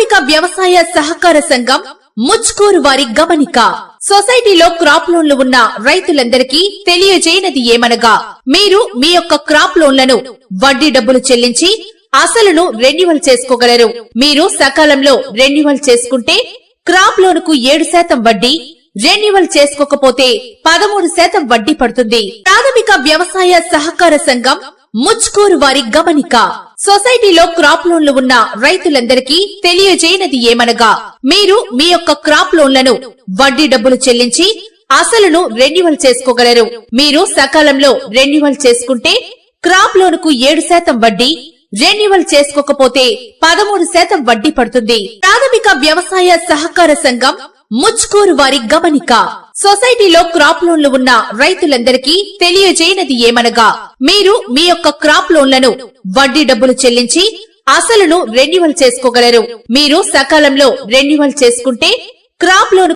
ప్రాథమిక వ్యవసాయ సహకార సంఘం ముచ్కూరు వారి గమనిక. సొసైటీలో క్రాప్ లోన్లు ఉన్న రైతులందరికీ తెలియజేయనది ఏమనగా మీరు మీ యొక్క క్రాప్ లోన్లను వడ్డీ డబ్బులు చెల్లించి అసలును రెన్యువల్ చేసుకోగలరు. మీరు సకాలంలో రెన్యువల్ చేసుకుంటే క్రాప్ లోనుకు ఏడు శాతం వడ్డీ రెన్యువల్ చేసుకోకపోతే పదమూడు శాతం వడ్డీ పడుతుంది. ప్రాథమిక వ్యవసాయ సహకార సంఘం ముచ్కూరు వారి గమనిక. సొసైటీలో క్రాప్ లోన్లు ఉన్న రైతులందరికీ తెలియజేయనది ఏమనగా మీరు మీ యొక్క క్రాప్ లోన్లను వడ్డీ డబ్బులు చెల్లించి అసలును రెన్యువల్ చేసుకోగలరు. మీరు సకాలంలో రెన్యువల్ చేసుకుంటే క్రాప్ లోనుకు ఏడు శాతం వడ్డీ రెన్యువల్ చేసుకోకపోతే పదమూడు శాతం వడ్డీ పడుతుంది. ప్రాథమిక వ్యవసాయ సహకార సంఘం ముచ్కూరు వారి గమనిక. సొసైటీలో క్రాప్ లోన్లు ఉన్న రైతులందరికీ తెలియజేయనది ఏమనగా మీరు మీ యొక్క క్రాప్ లోన్లను వడ్డీ డబ్బులు చెల్లించి అసలును రెన్యువల్ చేసుకోగలరు. మీరు సకాలంలో రెన్యువల్ చేసుకుంటే క్రాప్ లోను